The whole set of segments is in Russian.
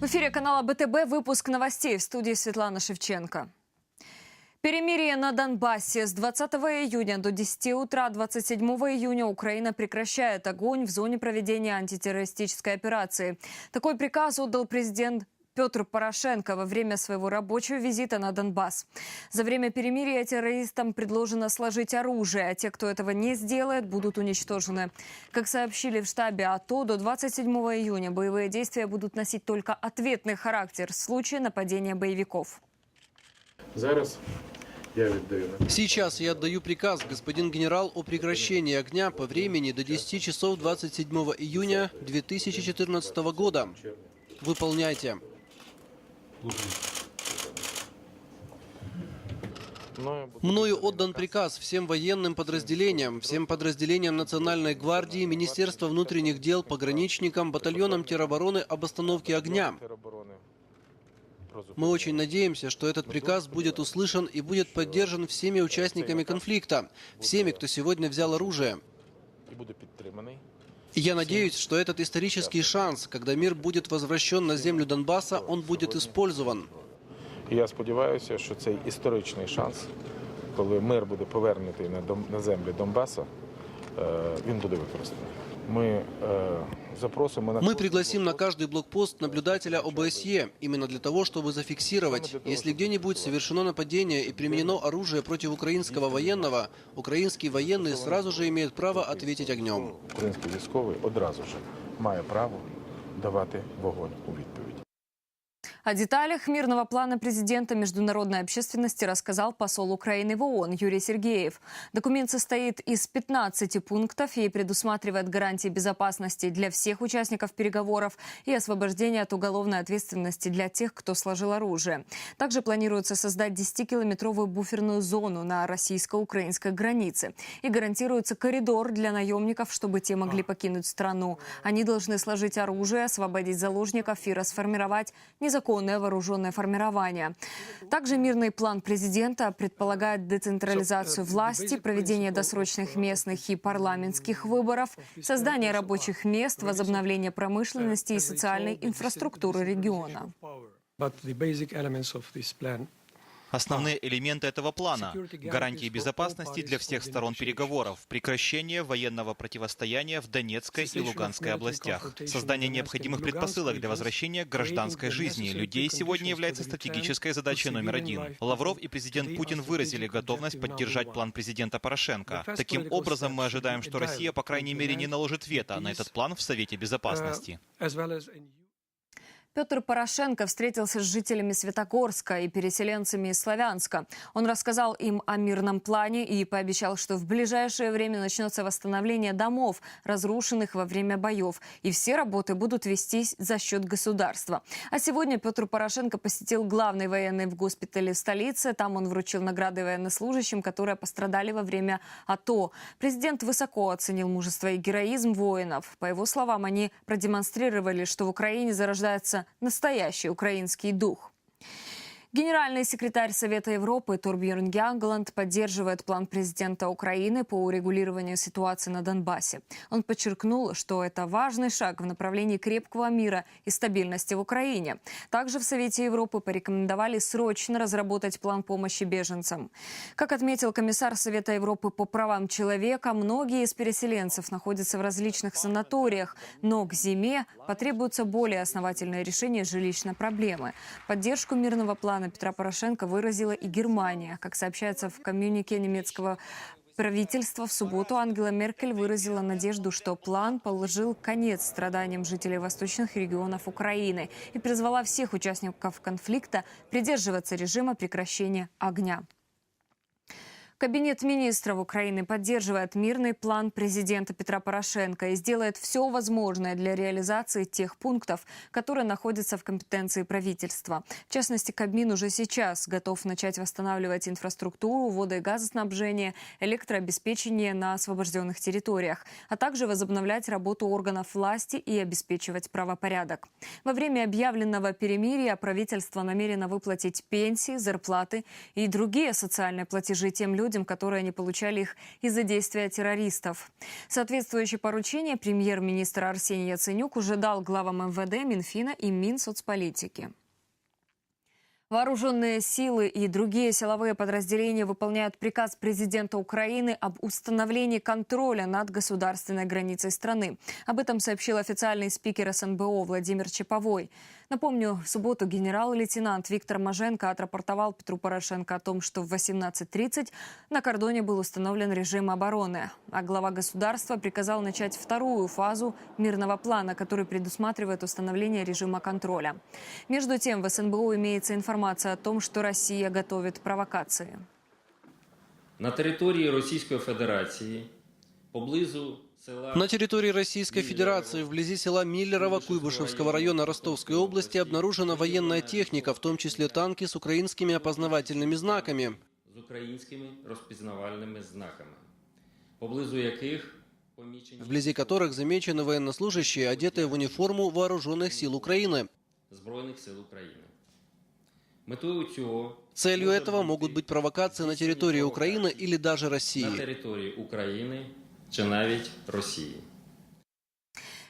В эфире канала БТБ выпуск новостей в студии Светлана Шевченко. Перемирие на Донбассе. С 20 июня до 10 утра 27 июня Украина прекращает огонь в зоне проведения антитеррористической операции. Такой приказ отдал президент Петр Порошенко во время своего рабочего визита на Донбасс. За время перемирия террористам предложено сложить оружие, а те, кто этого не сделает, будут уничтожены. Как сообщили в штабе АТО, до 27 июня боевые действия будут носить только ответный характер в случае нападения боевиков. Зараз Сейчас я отдаю приказ, господин генерал, о прекращении огня по времени до 10 часов 27 июня 2014 года. Выполняйте. Мною отдан приказ всем военным подразделениям, всем подразделениям Национальной гвардии, Министерства внутренних дел, пограничникам, батальонам теробороны об остановке огня. Мы очень надеемся, что этот приказ будет услышан и будет поддержан всеми участниками конфликта, всеми, кто сегодня взял оружие. і буде підтриманий. И Я надеюсь, что этот исторический шанс, когда мир будет возвращен на землю Донбасса, он будет использован. І я сподіваюся, що цей історичний шанс, коли мир буде повернутий на, Дом- на землі Донбаса, е, він буде використаний. Ми е, запросимо на Мы пригласим на каждый блокпост наблюдателя ОБСЕ, именно для того, чтобы зафиксировать, если где-нибудь совершено нападение и применено оружие против украинского военного, украинский военный сразу же имеет право ответить огнем. український військовий одразу ж має право давати вогонь у відповідь. О деталях мирного плана президента международной общественности рассказал посол Украины в ООН Юрий Сергеев. Документ состоит из 15 пунктов и предусматривает гарантии безопасности для всех участников переговоров и освобождение от уголовной ответственности для тех, кто сложил оружие. Также планируется создать 10-километровую буферную зону на российско-украинской границе. И гарантируется коридор для наемников, чтобы те могли покинуть страну. Они должны сложить оружие, освободить заложников и расформировать незаконное вооруженное формирование. Также мирный план президента предполагает децентрализацию власти, проведение досрочных местных и парламентских выборов, создание рабочих мест, возобновление промышленности и социальной инфраструктуры региона. Основные элементы этого плана – гарантии безопасности для всех сторон переговоров, прекращение военного противостояния в Донецкой и Луганской областях, создание необходимых предпосылок для возвращения гражданской жизни людей сегодня является стратегической задачей номер один. Лавров и президент Путин выразили готовность поддержать план президента Порошенко. Таким образом, мы ожидаем, что Россия, по крайней мере, не наложит вето на этот план в Совете Безопасности. Петр Порошенко встретился с жителями Светогорска и переселенцами из Славянска. Он рассказал им о мирном плане и пообещал, что в ближайшее время начнется восстановление домов, разрушенных во время боев. И все работы будут вестись за счет государства. А сегодня Петр Порошенко посетил главный военный в госпитале в столице. Там он вручил награды военнослужащим, которые пострадали во время АТО. Президент высоко оценил мужество и героизм воинов. По его словам, они продемонстрировали, что в Украине зарождается настоящий украинский дух. Генеральный секретарь Совета Европы Турбьерн Ягланд поддерживает план президента Украины по урегулированию ситуации на Донбассе. Он подчеркнул, что это важный шаг в направлении крепкого мира и стабильности в Украине. Также в Совете Европы порекомендовали срочно разработать план помощи беженцам. Как отметил комиссар Совета Европы по правам человека, многие из переселенцев находятся в различных санаториях, но к зиме потребуется более основательное решение жилищной проблемы. Поддержку мирного плана Петра Порошенко выразила и Германия. Как сообщается в коммюнике немецкого правительства, в субботу Ангела Меркель выразила надежду, что план положил конец страданиям жителей восточных регионов Украины и призвала всех участников конфликта придерживаться режима прекращения огня. Кабинет министров Украины поддерживает мирный план президента Петра Порошенко и сделает все возможное для реализации тех пунктов, которые находятся в компетенции правительства. В частности, Кабмин уже сейчас готов начать восстанавливать инфраструктуру, водо- и газоснабжение, электрообеспечение на освобожденных территориях, а также возобновлять работу органов власти и обеспечивать правопорядок. Во время объявленного перемирия правительство намерено выплатить пенсии, зарплаты и другие социальные платежи тем людям, людям, которые не получали их из-за действия террористов. Соответствующее поручение премьер-министр Арсений Яценюк уже дал главам МВД, Минфина и Минсоцполитики. Вооруженные силы и другие силовые подразделения выполняют приказ президента Украины об установлении контроля над государственной границей страны. Об этом сообщил официальный спикер СНБО Владимир Чеповой. Напомню, в субботу генерал-лейтенант Виктор Маженко отрапортовал Петру Порошенко о том, что в 18.30 на кордоне был установлен режим обороны. А глава государства приказал начать вторую фазу мирного плана, который предусматривает установление режима контроля. Между тем, в СНБО имеется информация о том, что Россия готовит провокации. На території Російської Федерації поблизу села На территории Российской Федерации, вблизи села Миллерово Куйбышевского района Ростовской области, обнаружена военная техника, в том числе танки с украинскими опознавательными знаками. з українськими розпізнавальними знаками, поблизу яких помічені вблизи которых замечены военнослужащие, одетые в униформу вооруженных сил Украины. Збройних сил України. Метою цього Целью може этого могут быть провокации на территории Украины или даже на России. території України чи навіть Росії.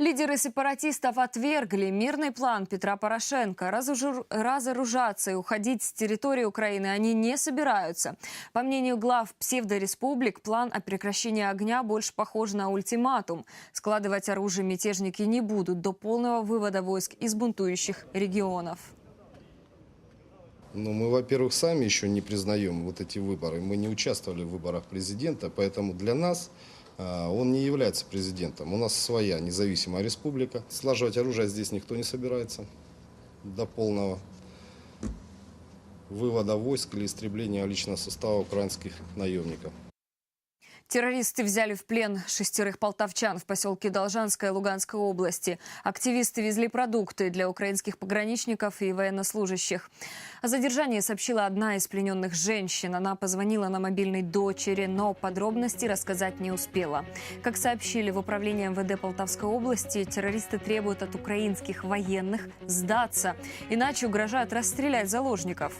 Лидеры сепаратистов отвергли мирный план Петра Порошенко. Разужу- Разоружаться и уходить с территории Украины они не собираются. По мнению глав псевдореспублик, план о прекращении огня больше похож на ультиматум. Складывать оружие мятежники не будут до полного вывода войск из бунтующих регионов. Ну, мы, во-первых, сами еще не признаем вот эти выборы. Мы не участвовали в выборах президента, поэтому для нас а, он не является президентом. У нас своя независимая республика. Слаживать оружие здесь никто не собирается до полного вывода войск или истребления личного состава украинских наемников. Террористы взяли в плен шестерых полтавчан в поселке Должанская Луганской области. Активисты везли продукты для украинских пограничников и военнослужащих. О задержании сообщила одна из плененных женщин. Она позвонила на мобильной дочери, но подробности рассказать не успела. Как сообщили в управлении МВД Полтавской области, террористы требуют от украинских военных сдаться, иначе угрожают расстрелять заложников.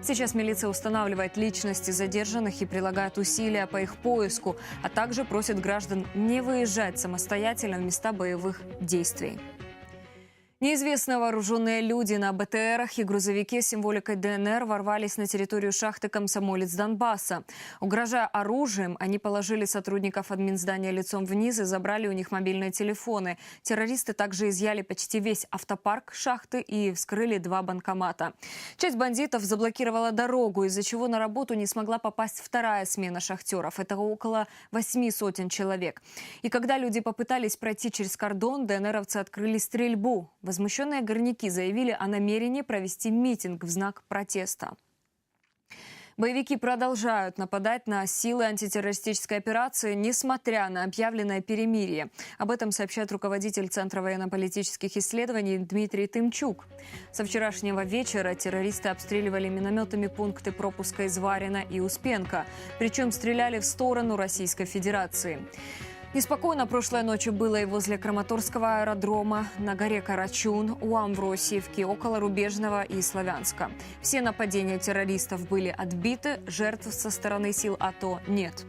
Сейчас милиция устанавливает личности задержанных и прилагает усилия по их поиску, а также просит граждан не выезжать самостоятельно в места боевых действий. Неизвестные вооруженные люди на БТРах и грузовике с символикой ДНР ворвались на территорию шахты «Комсомолец» Донбасса. Угрожая оружием, они положили сотрудников админздания лицом вниз и забрали у них мобильные телефоны. Террористы также изъяли почти весь автопарк шахты и вскрыли два банкомата. Часть бандитов заблокировала дорогу, из-за чего на работу не смогла попасть вторая смена шахтеров. Это около восьми сотен человек. И когда люди попытались пройти через кордон, ДНРовцы открыли стрельбу. Возмущенные горняки заявили о намерении провести митинг в знак протеста. Боевики продолжают нападать на силы антитеррористической операции, несмотря на объявленное перемирие. Об этом сообщает руководитель Центра военно-политических исследований Дмитрий Тымчук. Со вчерашнего вечера террористы обстреливали минометами пункты пропуска из Варина и Успенка. Причем стреляли в сторону Российской Федерации. Неспокойно прошлой ночью было и возле Краматорского аэродрома, на горе Карачун, у Амвросиевки, около Рубежного и Славянска. Все нападения террористов были отбиты, жертв со стороны сил АТО нет.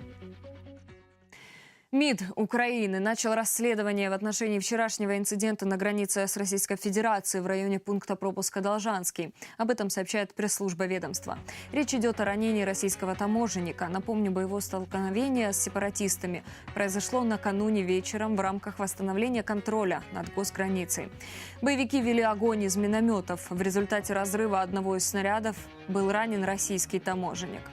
МИД Украины начал расследование в отношении вчерашнего инцидента на границе с Российской Федерацией в районе пункта пропуска Должанский. Об этом сообщает пресс-служба ведомства. Речь идет о ранении российского таможенника. Напомню, боевое столкновение с сепаратистами произошло накануне вечером в рамках восстановления контроля над госграницей. Боевики вели огонь из минометов. В результате разрыва одного из снарядов был ранен российский таможенник.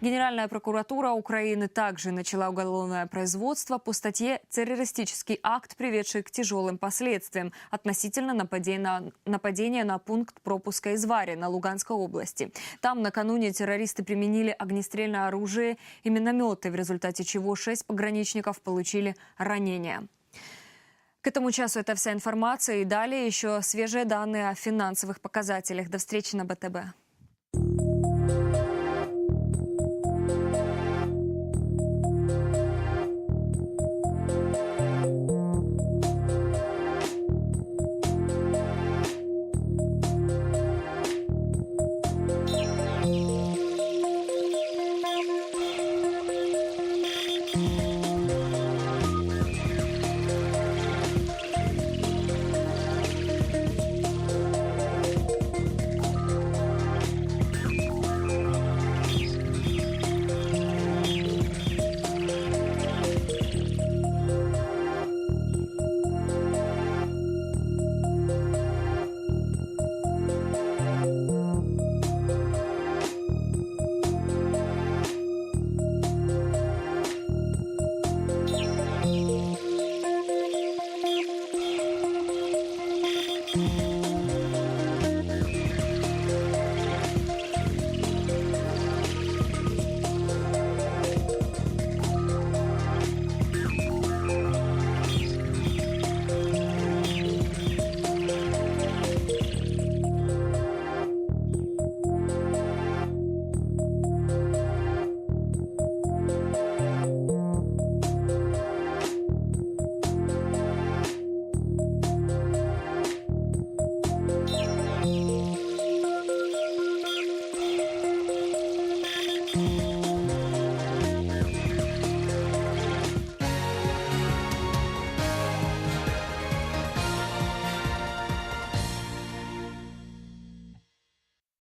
Генеральная прокуратура Украины также начала уголовное производство по статье «Террористический акт, приведший к тяжелым последствиям» относительно нападения, нападения на пункт пропуска из Вари на Луганской области. Там накануне террористы применили огнестрельное оружие и минометы, в результате чего шесть пограничников получили ранения. К этому часу это вся информация. И далее еще свежие данные о финансовых показателях. До встречи на БТБ.